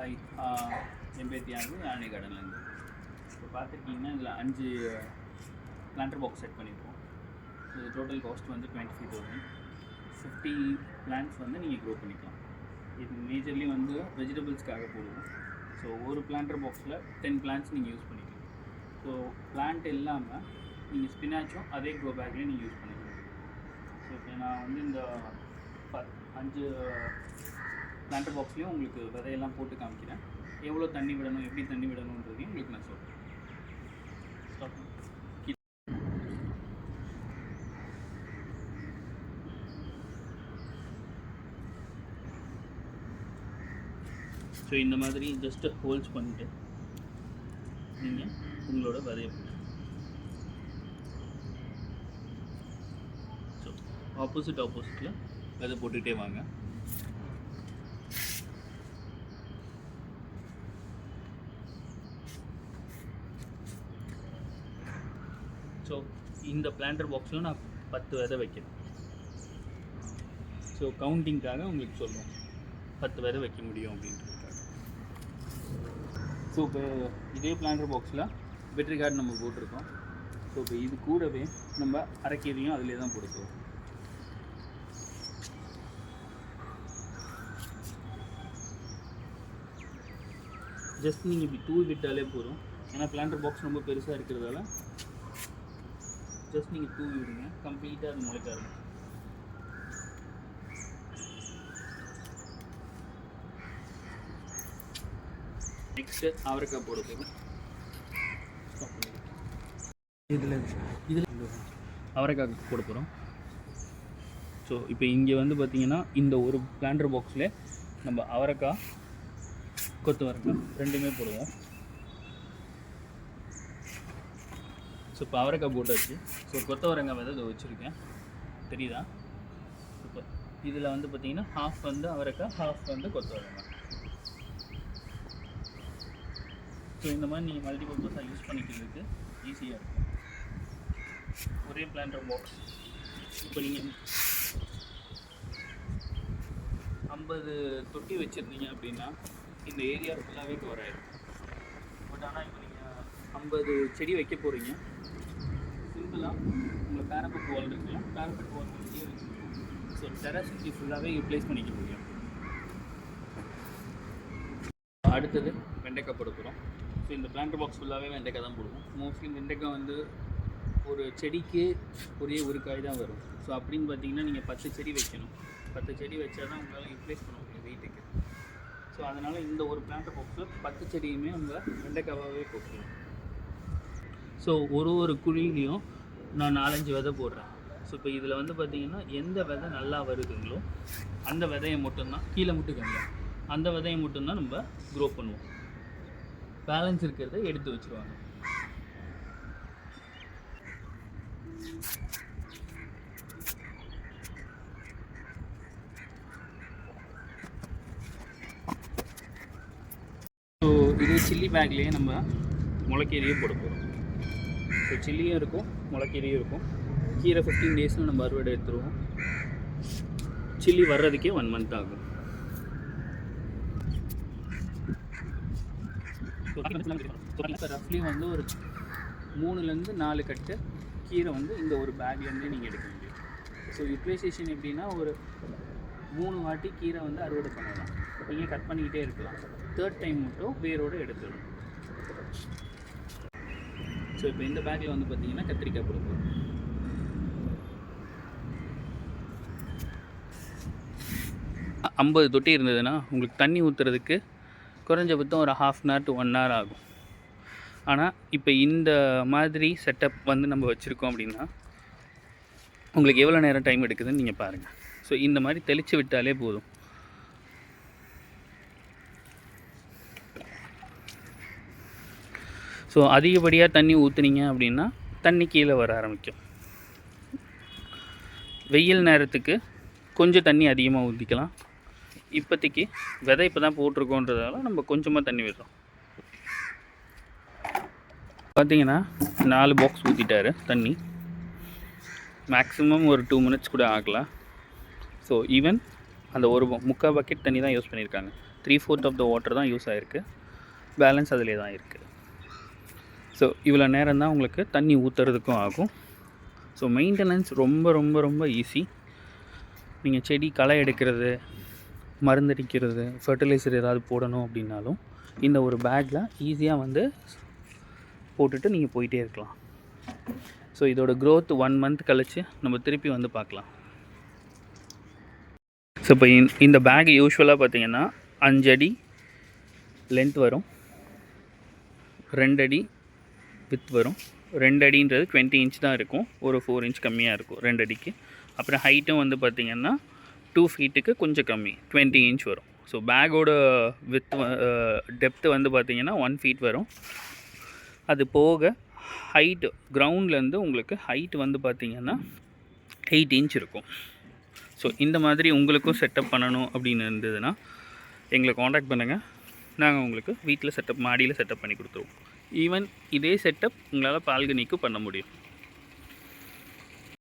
Hi என் பேர் தியாகு ஆனி கார்டன்லேருந்து இப்போ பார்த்துருக்கீங்கன்னா இதில் அஞ்சு பிளான்டர் பாக்ஸ் செட் பண்ணியிருக்கோம். இது டோட்டல் காஸ்ட் வந்து twenty five thousand fifty plants வந்து நீங்கள் க்ரோ பண்ணிக்கலாம். இது மேஜர்லி வந்து வெஜிடபிள்ஸ்க்காக போடுவோம். ஸோ ஒரு பிளான்டர் பாக்ஸில் டென் பிளான்ஸ் நீங்கள் யூஸ் பண்ணிக்கலாம். ஸோ பிளான்ட் இல்லாமல் நீங்கள் ஸ்பினாச்சும் அதே க்ரோ பேக்லேயே நீங்கள் யூஸ் பண்ணிக்கலாம். ஸோ இப்போ நான் வந்து இந்த ப அஞ்சு பிளான்டர் பாக்ஸ்லேயும் உங்களுக்கு விதையெல்லாம் போட்டு காமிக்கிறேன். எவ்வளோ தண்ணி விடணும் எப்படி தண்ணி விடணுன்றதையும் உங்களுக்கு நான் சொல்கிறேன் ஸோ இந்த மாதிரி ஜஸ்ட் ஹோல்ஸ் பண்ணிட்டு நீங்கள் உங்களோட விதைய போட்டு ஸோ ஆப்போசிட் ஆப்போசிட்டில் விதை போட்டுக்கிட்டே வாங்க. ஸோ இந்த பிளான்டர் பாக்ஸில் நான் பத்து விதை வைக்கிறேன். ஸோ கவுண்டிங்காக உங்களுக்கு சொல்லுவோம் பத்து விதை வைக்க முடியும் அப்படின்றதுக்காக. ஸோ இப்போ இதே பிளான்டர் பாக்ஸில் வெற்றி கார்டு நம்ம போட்டிருக்கோம். ஸோ இப்போ இது கூடவே நம்ம அரைக்கீரையும் அதிலே தான் போட்டுக்குவோம். ஜஸ்ட் நீங்கள் இப்படி தூவி விட்டாலே போதும். ஏன்னா பிளான்டர் பாக்ஸ் ரொம்ப பெருசாக இருக்கிறதால ஜஸ்ட் நீங்கள் தூவி விடுங்க. கம்ப்ளீட்டாக அது முளைக்க ஆரம்பிச்சு நெக்ஸ்ட்டு அவரைக்காய் போட போகிறோம் இதில் இதில் அவரைக்காய் போட போகிறோம் ஸோ இப்போ இங்கே வந்து பார்த்தீங்கன்னா இந்த ஒரு பிளான்டர் பாக்ஸில் நம்ம அவரைக்காய் கொத்தவரங்காய் ரெண்டுமே போடுவோம். ஸோ இப்போ அவரைக்காய் போட்டாச்சு ஸோ கொத்தவரங்காய் விதை இதை வச்சுருக்கேன். தெரியுதா? இப்போ இதில் வந்து பார்த்தீங்கன்னா ஹாஃப் வந்து அவரைக்காய் ஹாஃப் வந்து கொத்தவரங்காய். ஸோ இந்த மாதிரி நீங்கள் மல்டிபர்பஸாக யூஸ் பண்ணிக்கிறதுக்கு ஈஸியாக இருக்கும். ஒரே பிளான்டர் பாக்ஸ் இப்போ நீங்கள் ஐம்பது தொட்டி வச்சுருந்தீங்க அப்படின்னா இந்த ஏரியா ஃபுல்லாகவே கவர் ஆகிடும் பட் ஆனால் இப்போ ஐம்பது செடி வைக்க போகிறீங்க சிம்பிளாக உங்கள் பேரப்பட் வால் இருக்குல்ல பேரப்பட் வால் வச்சே ஸோ டெரஸ் சுற்றி ஃபுல்லாகவே யூட்டிலைஸ் பண்ணிக்க முடியும். அடுத்தது வெண்டைக்காய் போட போகிறோம் ஸோ இந்த பிளான்டர் பாக்ஸ் ஃபுல்லாகவே வெண்டைக்காய் தான் போடுவோம். மோஸ்ட்லி வெண்டைக்காய் வந்து ஒரு செடிக்கு ஒரே ஒரு காய் தான் வரும். ஸோ அப்படின்னு பார்த்தீங்கன்னா நீங்கள் பத்து செடி வைக்கணும். பத்து செடி வச்சா தான் உங்களால் யூட்டிலைஸ் பண்ண முடியும் வீட்டுக்கு ஸோ அதனால் இந்த ஒரு பிளான்டர் பாக்ஸில் பத்து செடியுமே உங்கள் வெண்டைக்காவாகவே போட்டுருவோம் ஸோ ஒரு ஒரு குழிலையும் நான் நாலஞ்சு விதை போடுறேன். ஸோ இப்போ இதில் வந்து பார்த்திங்கன்னா எந்த விதை நல்லா வருதுங்களோ அந்த விதையை மட்டும்தான் கீழே மட்டும் கம்மியாக அந்த விதையை மட்டும்தான் நம்ம க்ரோ பண்ணுவோம். பேலன்ஸ் இருக்கிறத எடுத்து வச்சுருவாங்க. ஸோ இது சில்லி பேக்லேயே நம்ம முளைக்கீரையும் போட போகிறோம் ஸோ சில்லியும் இருக்கும் முளைக்கீரையும் இருக்கும். கீரை ஃபிஃப்டீன் டேஸில் நம்ம அறுவடை எடுத்துருவோம். சில்லி வர்றதுக்கே ஒன் மந்த் ஆகும். ரஃப்லி வந்து ஒரு மூணுலேருந்து நாலு கட்டு கீரை வந்து இந்த ஒரு பேக்லேருந்தே நீங்கள் எடுக்க முடியும். ஸோ யூட்டிலைசேஷன் எப்படின்னா ஒரு மூணு வாட்டி கீரை வந்து அறுவடை பண்ணலாம். நீங்கள் கட் பண்ணிக்கிட்டே இருக்கலாம். தேர்ட் டைம் மட்டும் வேரோடு எடுத்துடணும். ஸோ இப்போ இந்த பேக்கில் வந்து பார்த்தீங்கன்னா கத்திரிக்காய் கொடுப்போம் ஐம்பது தொட்டி இருந்ததுன்னா உங்களுக்கு தண்ணி ஊற்றுறதுக்கு குறைஞ்சபட்சம் ஒரு half an hour to one hour ஆகும். ஆனால் இப்போ இந்த மாதிரி செட்டப் வந்து நம்ம வச்சுருக்கோம் அப்படின்னா உங்களுக்கு எவ்வளோ நேரம் டைம் எடுக்குதுன்னு நீங்கள் பாருங்கள் ஸோ இந்த மாதிரி தெளித்து விட்டாலே போதும். ஸோ அதிகப்படியாக தண்ணி ஊற்றுனீங்க அப்படின்னா தண்ணி கீழே வர ஆரம்பிக்கும். வெயில் நேரத்துக்கு கொஞ்சம் தண்ணி அதிகமாக ஊற்றிக்கலாம் இப்போதைக்கு விதை இப்போ தான் போட்டிருக்கோன்றதால நம்ம கொஞ்சமாக தண்ணி விடுறோம். பார்த்தீங்கன்னா நாலு பாக்ஸ் ஊற்றிட்டாரு தண்ணி. மேக்ஸிமம் ஒரு டூ மினிட்ஸ் கூட ஆகலாம் ஸோ ஈவன் அந்த ஒரு முக்கால் பக்கெட் தண்ணி தான் யூஸ் பண்ணியிருக்காங்க. Three fourth of the water தான் யூஸ் ஆகிருக்கு பேலன்ஸ் அதிலே தான் இருக்குது ஸோ இவ்வளோ நேரம் தான் உங்களுக்கு தண்ணி ஊற்றுறதுக்கும் ஆகும். ஸோ மெயின்டெனன்ஸ் ரொம்ப ரொம்ப ரொம்ப ஈஸி நீங்கள் செடி களை எடுக்கிறது மருந்தடிக்கிறது ஃபர்டிலைசர் ஏதாவது போடணும் அப்படின்னாலும் இந்த ஒரு பேக்கில் ஈஸியாக வந்து போட்டுட்டு நீங்கள் போயிட்டே இருக்கலாம். ஸோ இதோட க்ரோத் ஒன் மந்த் கழித்து நம்ம திருப்பி வந்து பார்க்கலாம். ஸோ இப்போ இந்த பேக் யூஸ்வலாக பார்த்தீங்கன்னா அஞ்சடி லென்த் வரும். ரெண்டடி வித் வரும். ரெண்டு அடின்றது டுவெண்ட்டி இன்ச் தான் இருக்கும். ஒரு ஃபோர் இன்ச் கம்மியாக இருக்கும் ரெண்டு அடிக்கு. அப்புறம் ஹைட்டும் வந்து பார்த்திங்கன்னா டூ ஃபீட்டுக்கு கொஞ்சம் கம்மி டுவெண்ட்டி இன்ச் வரும். ஸோ பேக்கோட வித் டெப்த்து வந்து பார்த்திங்கன்னா ஒன் ஃபீட் வரும். அது போக ஹைட்டு கிரவுண்ட்லேருந்து உங்களுக்கு ஹைட் வந்து பார்த்திங்கன்னா எயிட் இன்ச் இருக்கும். ஸோ இந்த மாதிரி உங்களுக்கும் செட்டப் பண்ணணும் அப்படின்னு இருந்ததுன்னா எங்களை காண்டாக்ட் பண்ணுங்கள் நாங்கள் உங்களுக்கு வீட்டில் செட்டப் மாடியில் செட்டப் பண்ணி கொடுத்துருவோம். ஈவன் இதே செட்டப் உங்களால் பால்கனிக்கு பண்ண முடியும்.